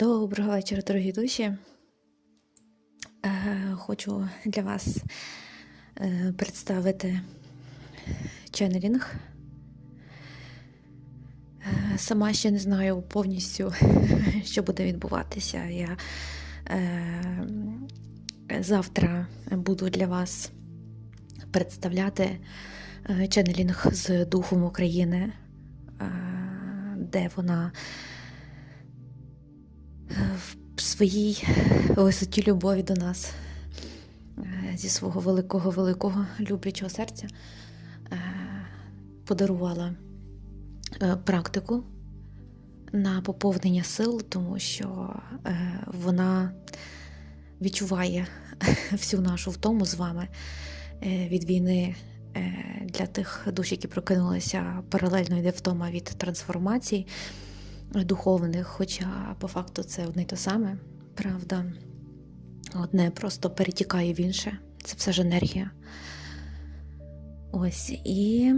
Доброго вечора, дорогі душі. Е, Хочу для вас е, представити ченнелінг. Е, Сама ще не знаю повністю, що буде відбуватися. Я завтра буду для вас представляти ченнелінг з Духом України, де вона в своїй висоті любові до нас, е, зі свого великого, великого люблячого серця е, подарувала е, практику на поповнення сил, тому що вона відчуває всю нашу втому з вами від війни. Для тих душ, які прокинулися, паралельно йде втома від трансформацій духовних, хоча по факту це одне й те саме, правда. Одне просто перетікає в інше. Це все ж енергія. Ось і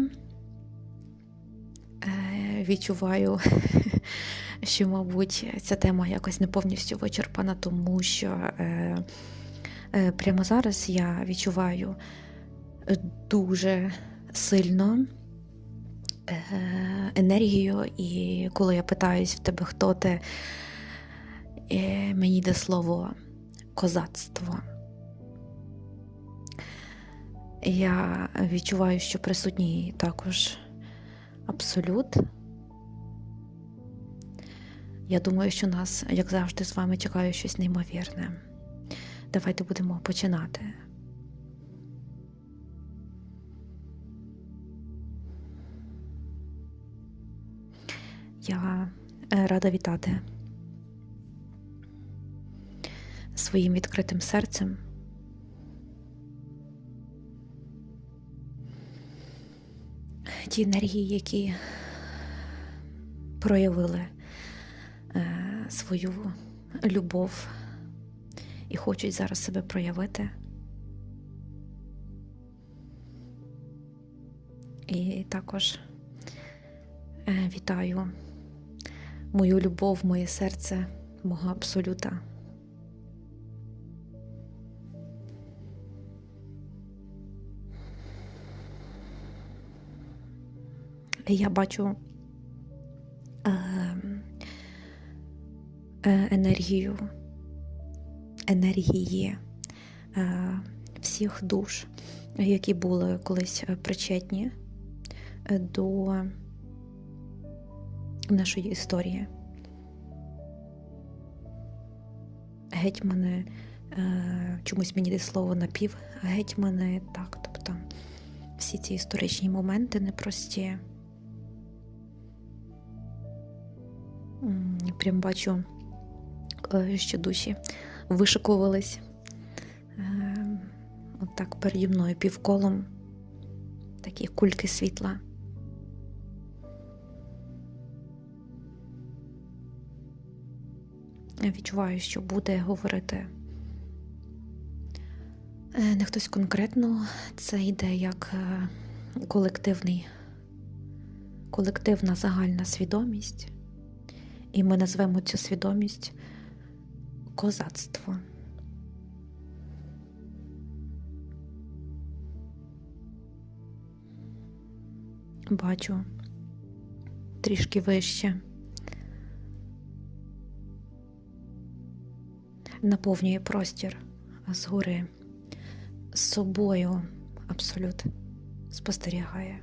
е, відчуваю, що, мабуть, ця тема якось не повністю вичерпана, тому що е, е, прямо зараз я відчуваю дуже сильно енергію, і коли я питаюсь в тебе, хто ти, е, мені йде слово козацтво. Я відчуваю, що присутній також абсолют. Я думаю, що нас, як завжди, з вами чекає щось неймовірне. Давайте будемо починати. Рада вітати своїм відкритим серцем. Ті енергії, які проявили е, свою любов і хочуть зараз себе проявити. І також е, вітаю мою любов, моє серце, мого абсолюта. Я бачу е, е, енергію, енергії е, всіх душ, які були колись причетні е, до нашої історії. Гетьмани, е, чомусь мені йде слово напів, гетьмани, так, тобто всі ці історичні моменти непрості. Прям бачу, е, що душі вишикувались е, отак переді мною півколом такі кульки світла. Відчуваю, що буде говорити е, не хтось конкретно, це йде як е, колективний, колективна загальна свідомість, і ми назвемо цю свідомість козацтво. Бачу трішки вище. Наповнює простір згори з собою абсолют спостерігає.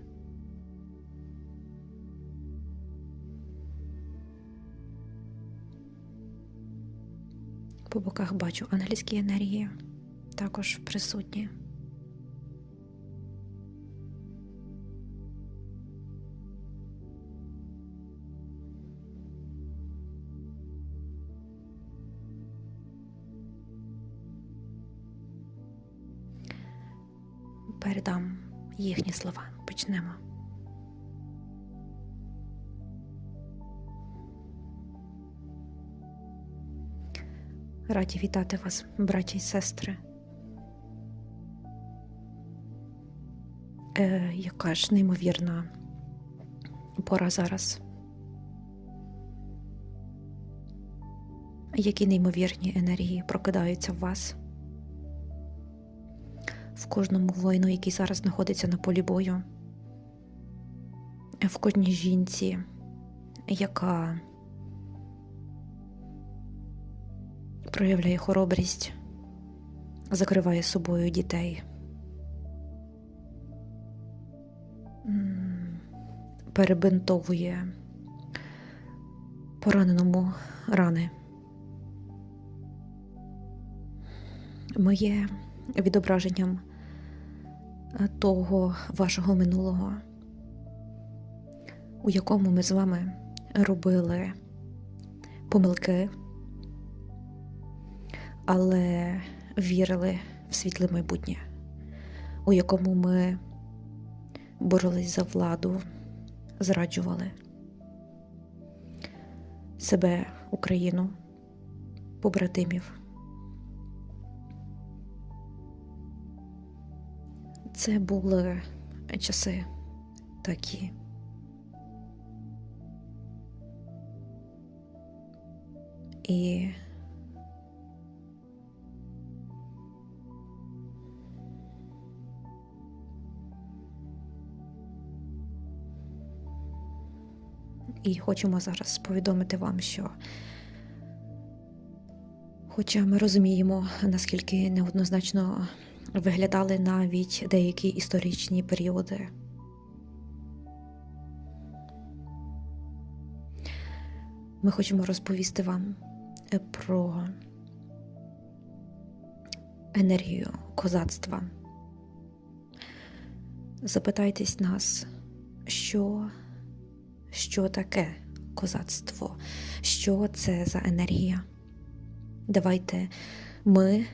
По боках бачу англійські енергії, також присутні. Їхні слова. Почнемо. Раді вітати вас, браті й сестри. Е, яка ж неймовірна пора зараз. які неймовірні енергії прокидаються в вас, кожному воїну, який зараз знаходиться на полі бою, в кожній жінці, яка проявляє хоробрість, закриває собою дітей, перебинтовує пораненому рани. Ми є відображенням того вашого минулого, у якому ми з вами робили помилки, але вірили в світле майбутнє, у якому ми боролись за владу, зраджували себе, Україну, побратимів. Це були часи такі. І І хочемо зараз повідомити вам, що, хоча ми розуміємо, наскільки неоднозначно виглядали навіть деякі історичні періоди. Ми хочемо розповісти вам е, про енергію козацтва. Запитайтесь нас, що, що таке козацтво, що це за енергія. Давайте ми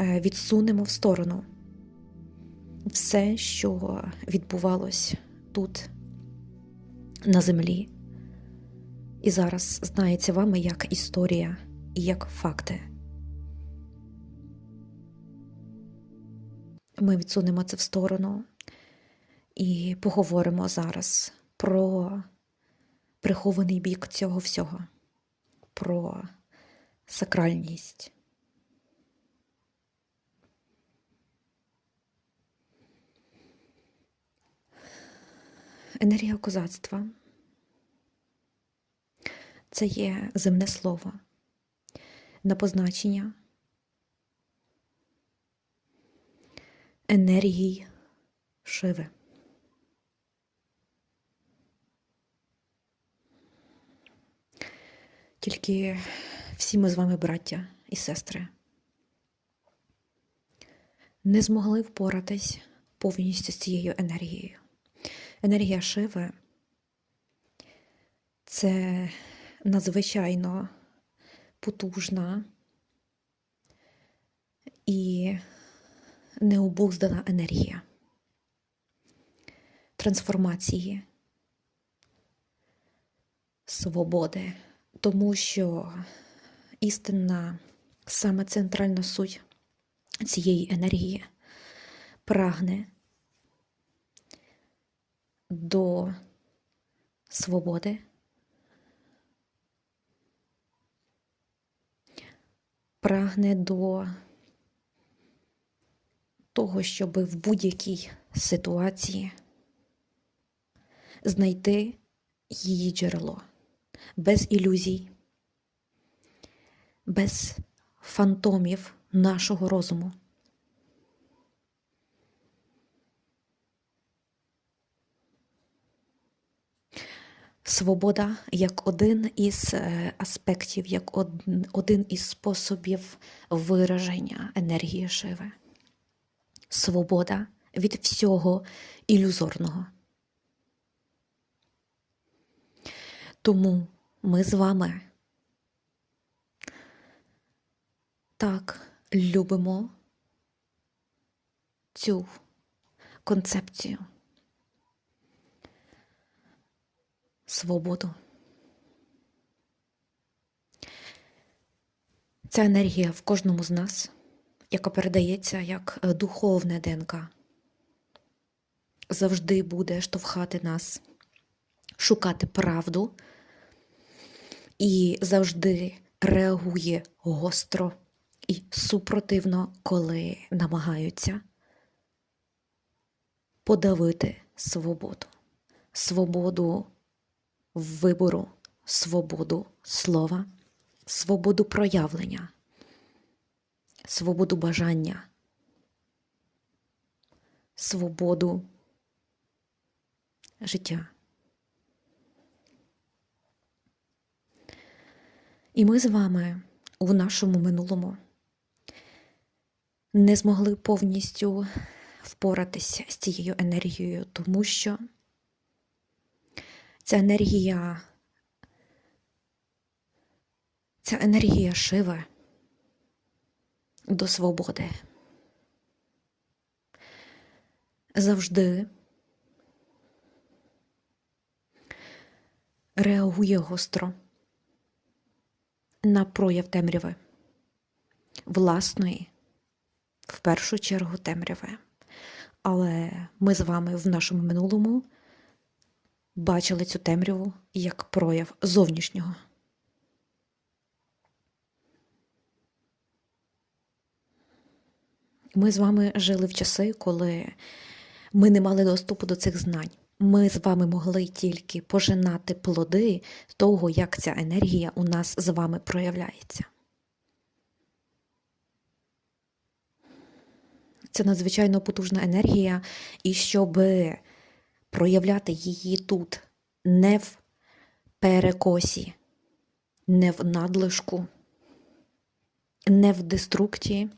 відсунемо в сторону все, що відбувалось тут, на землі, і зараз знається вами як історія і як факти. Ми відсунемо це в сторону і поговоримо зараз про прихований бік цього всього, про сакральність. Енергія козацтва це є земне слово на позначення енергії шиви. Тільки всі ми з вами, браття і сестри, не змогли впоратись повністю з цією енергією. Енергія шиви. Це надзвичайно потужна і необуздана енергія трансформації, свободи, тому що істинна саме центральна суть цієї енергії прагне до свободи, прагне до того, щоб в будь-якій ситуації знайти її джерело без ілюзій, без фантомів нашого розуму. Свобода як один із е, аспектів, як один із способів вираження енергії Шиви. Свобода від всього ілюзорного. Тому ми з вами так любимо цю концепцію. Свободу. Ця енергія в кожному з нас, яка передається як е, духовне ДНК, завжди буде штовхати нас шукати правду і завжди реагує гостро і супротивно, коли намагаються подавити свободу, свободу вибору, свободу слова, свободу проявлення, свободу бажання, свободу життя. І ми з вами у нашому минулому не змогли повністю впоратися з цією енергією, тому що ця енергія, ця енергія шиве до свободи. Завжди реагує гостро на прояв темряви, власної, в першу чергу, темряви. Але ми з вами в нашому минулому бачили цю темряву як прояв зовнішнього. Ми з вами жили в часи, коли ми не мали доступу до цих знань. Ми з вами могли тільки пожинати плоди того, як ця енергія у нас з вами проявляється. Це надзвичайно потужна енергія, і щоб проявляти її тут не в перекосі, не в надлишку, не в деструкції,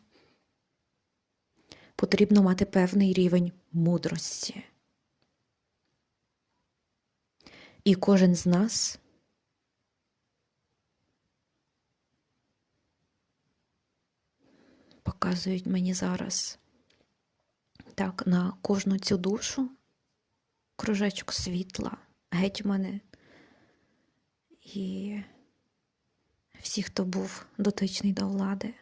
потрібно мати певний рівень мудрості. І кожен з нас показують мені зараз так на кожну цю душу кружечок світла, гетьмани і всі, хто був дотичний до влади.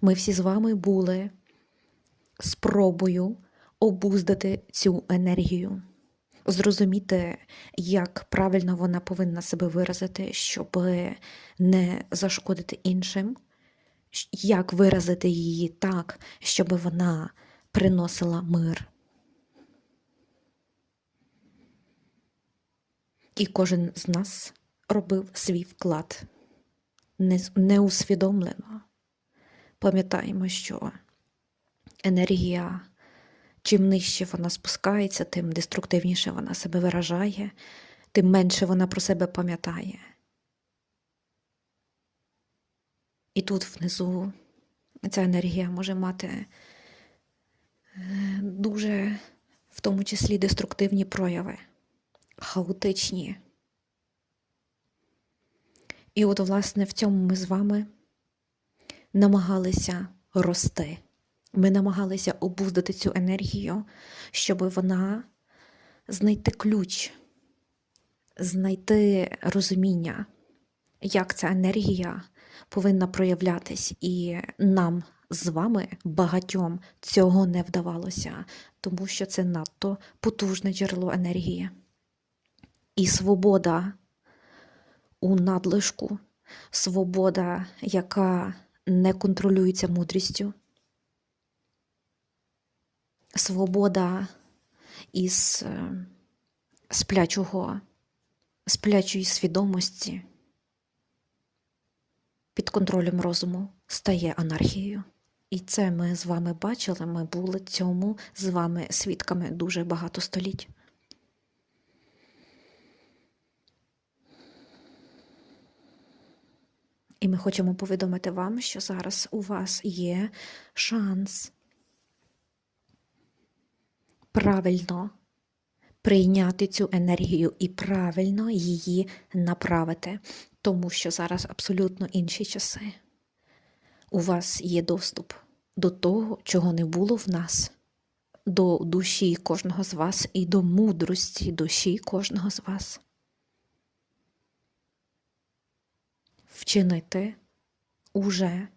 Ми всі з вами були спробою обуздати цю енергію, зрозуміти, як правильно вона повинна себе виразити, щоб не зашкодити іншим, як виразити її так, щоб вона приносила мир. І кожен з нас робив свій вклад неусвідомлено. Пам'ятаємо, що енергія Чим нижче вона спускається, тим деструктивніше вона себе виражає, тим менше вона про себе пам'ятає. І тут внизу ця енергія може мати дуже, в тому числі, деструктивні прояви, хаотичні. І от, власне, в цьому ми з вами намагалися рости. Ми намагалися обуздати цю енергію, щоб вона знайти ключ, знайти розуміння, як ця енергія повинна проявлятись, і нам з вами багатьом цього не вдавалося, тому що це надто потужне джерело енергії. І свобода у надлишку, свобода, яка не контролюється мудрістю свобода із е, сплячого, сплячої свідомості під контролем розуму стає анархією. І це ми з вами бачили, ми були цьому з вами свідками дуже багато століть. І ми хочемо повідомити вам, що зараз у вас є шанс правильно прийняти цю енергію і правильно її направити, тому що зараз абсолютно інші часи. У вас є доступ до того, чого не було в нас, до душі кожного з вас і до мудрості душі кожного з вас. Вчинити уже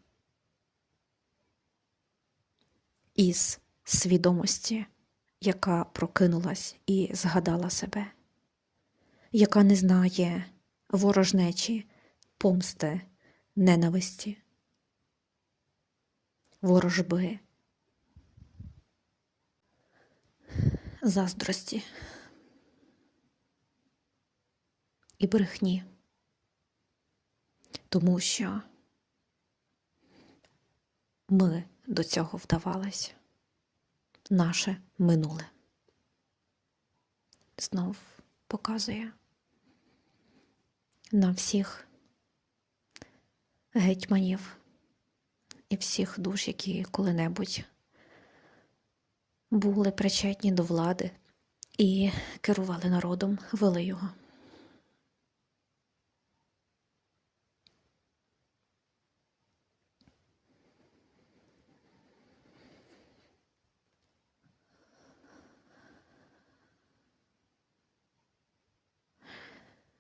із свідомості яка прокинулась і згадала себе, яка не знає ворожнечі, помсти, ненависті, ворожби, заздрості і брехні, тому що ми до цього вдавались, наше минуле. Знов показує на всіх гетьманів і всіх душ, які коли-небудь були причетні до влади і керували народом, вели його.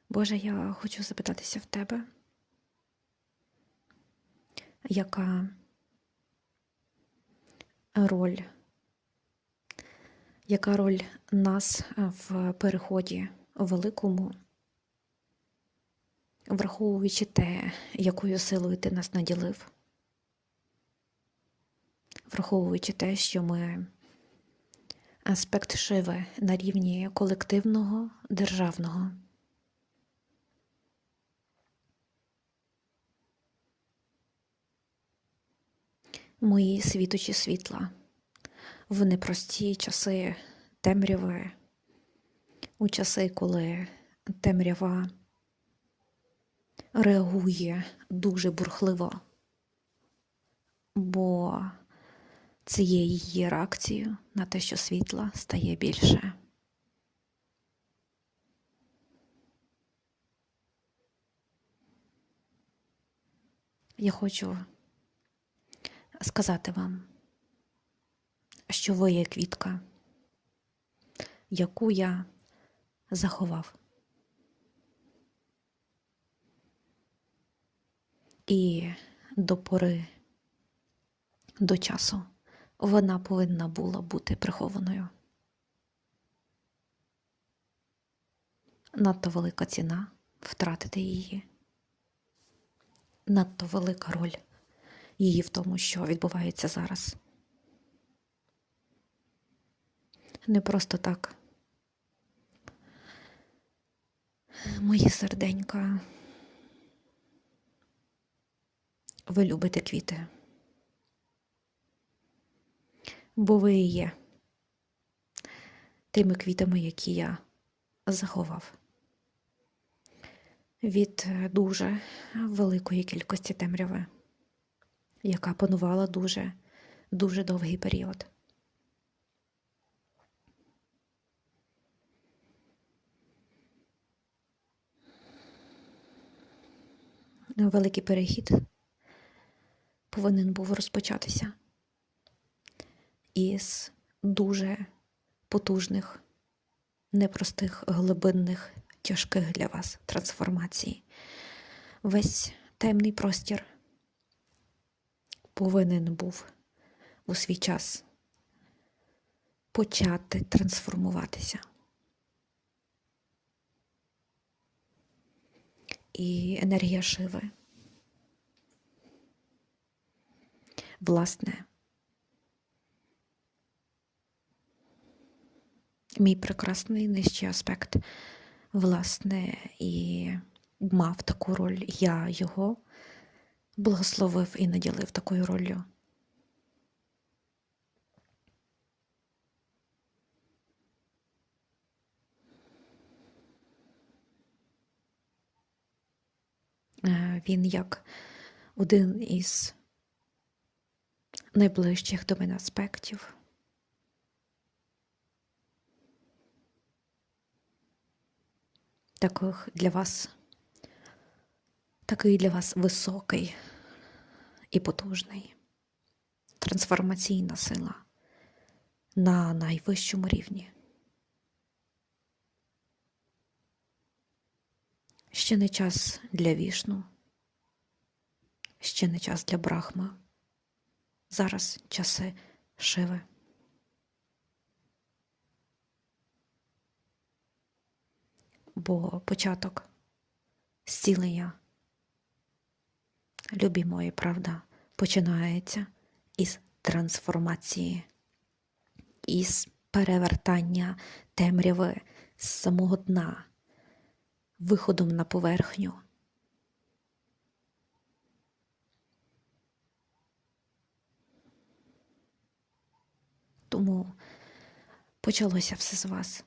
Боже, я хочу запитатися в тебе, яка роль, яка роль нас в переході великому, враховуючи те, якою силою ти нас наділив, враховуючи те, що ми аспект шиви на рівні колективного державного. Мої світочі світла в непрості часи темряви, у часи, коли темрява реагує дуже бурхливо, бо це є її реакцією на те, що світла стає більше. Я хочу сказати вам, що ви є квітка, яку я заховав. І до пори, до часу вона повинна була бути прихованою. Надто велика ціна втратити її, надто велика роль її в тому, що відбувається зараз. Не просто так. Мої серденька, ви любите квіти, бо ви і є тими квітами, які я заховав від дуже великої кількості темряви яка панувала дуже, дуже довгий період. Великий перехід повинен був розпочатися із дуже потужних, непростих, глибинних, тяжких для вас трансформацій. Весь темний простір повинен був у свій час почати трансформуватися. І енергія Шиви. Власне, мій прекрасний нижчий аспект, власне, і мав таку роль я його благословив і наділив такою роллю. Е, він як один із найближчих до мене аспектів. Таких для вас такий для вас високий і потужний, трансформаційна сила на найвищому рівні. Ще не час для вішну, ще не час для брахма. Зараз часи шиви. Бо початок зцілення. Любі мої, правда, починається із трансформації, із перевертання темряви з самого дна, виходом на поверхню. Тому почалося все з вас.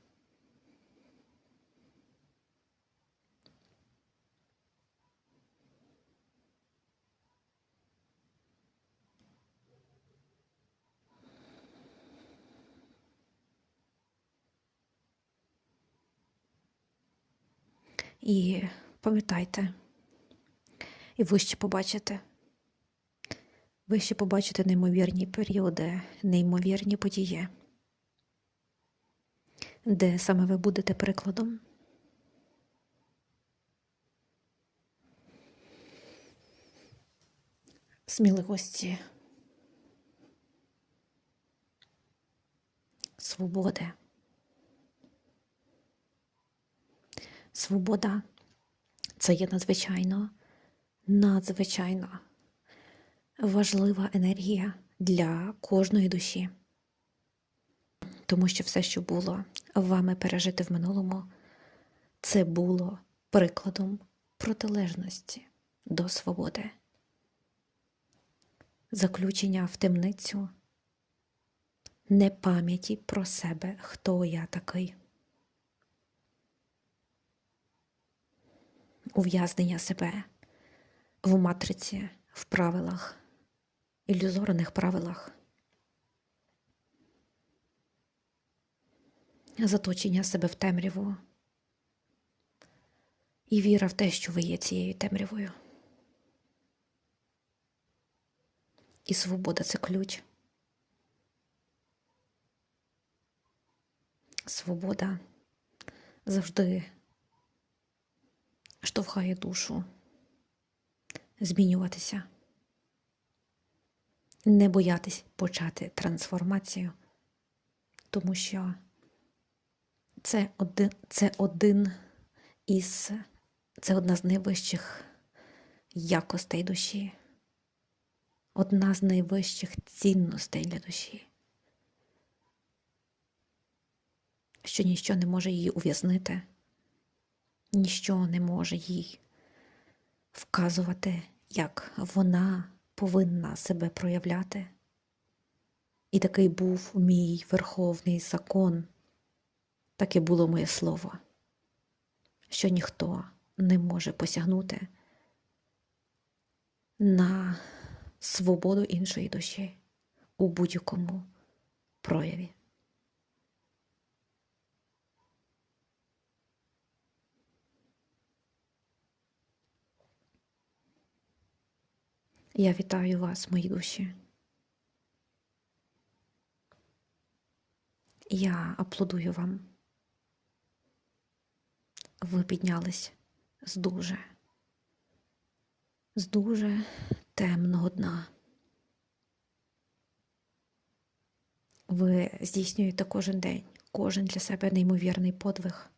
І пам'ятайте, і ви ще побачите. Ви ще побачите неймовірні періоди, неймовірні події, де саме ви будете прикладом. Сміливості, свободи. Свобода це є надзвичайно, надзвичайно важлива енергія для кожної душі. Тому що все, що було вами пережити в минулому, це було прикладом протилежності до свободи, заключення в темницю, непам'яті про себе, хто я такий. Ув'язнення себе в матриці, в правилах, ілюзорних правилах, заточення себе в темряву і віра в те, що ви є цією темрявою. І свобода це ключ. Свобода завжди штовхає душу. Змінюватися, не боятись почати трансформацію, тому що це один, це один із це одна з найвищих якостей душі, одна з найвищих цінностей для душі, що ніщо не може її ув'язнити ніщо не може їй вказувати, як вона повинна себе проявляти. І такий був мій верховний закон, таке було моє слово, що ніхто не може посягнути на свободу іншої душі у будь-якому прояві. Я вітаю вас, мої душі. Я аплодую вам. Ви піднялись з дуже, з дуже темного дна. Ви здійснюєте кожен день, кожен для себе неймовірний подвиг.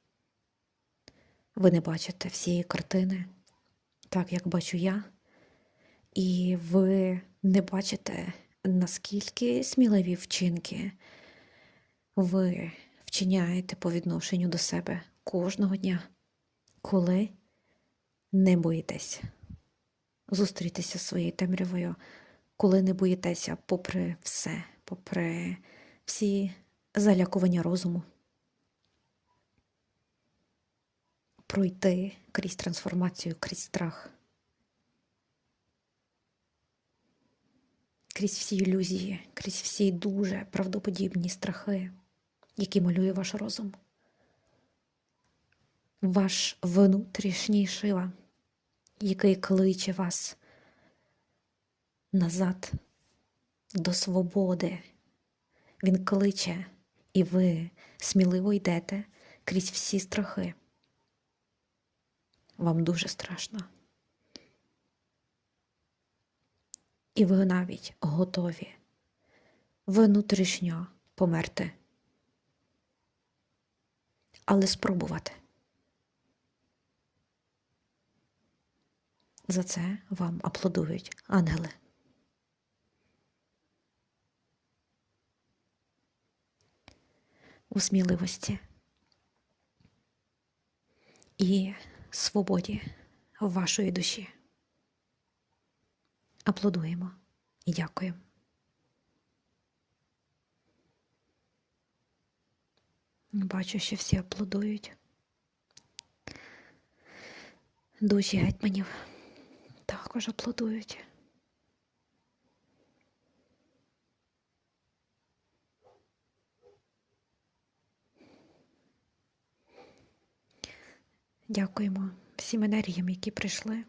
Ви не бачите всієї картини, так як бачу я. І ви не бачите, наскільки сміливі вчинки ви вчиняєте по відношенню до себе кожного дня, коли не боїтеся зустрітися зі своєю темрявою, коли не боїтеся, попри все, попри всі залякування розуму, пройти крізь трансформацію, крізь страх. Крізь всі ілюзії, крізь всі дуже правдоподібні страхи, які малює ваш розум. Ваш внутрішній шива, який кличе вас назад до свободи. Він кличе, і ви сміливо йдете крізь всі страхи. Вам дуже страшно. І ви навіть готові внутрішньо померти, але спробувати. За це вам аплодують ангели. У сміливості і свободі вашої душі. Аплодуємо і дякуємо. Бачу, що всі аплодують. Душі гетьманів також аплодують. Дякуємо всім енергіям, які прийшли.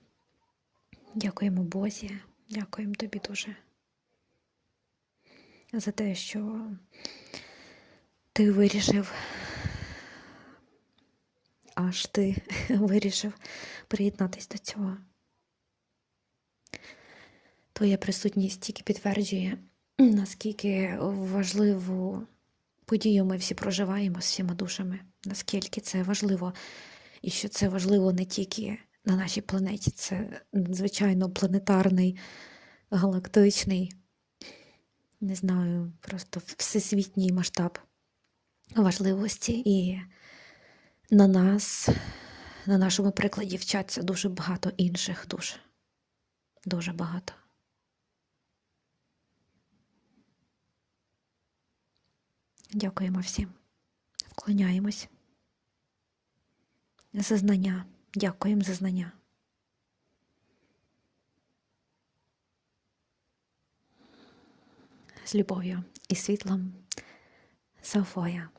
Дякуємо Бозі, дякуємо тобі дуже за те, що ти вирішив, аж ти вирішив приєднатись до цього. Твоя присутність тільки підтверджує, наскільки важливу подію ми всі проживаємо з всіма душами, наскільки це важливо, і що це важливо не тільки на нашій планеті, це надзвичайно планетарний, галактичний, не знаю, просто всесвітній масштаб важливості. І на нас, на нашому прикладі вчаться дуже багато інших душ. Дуже багато. Дякуємо всім. Вклоняємось за знання. Дякуємо за знання. З любов'ю і світлом Софоя.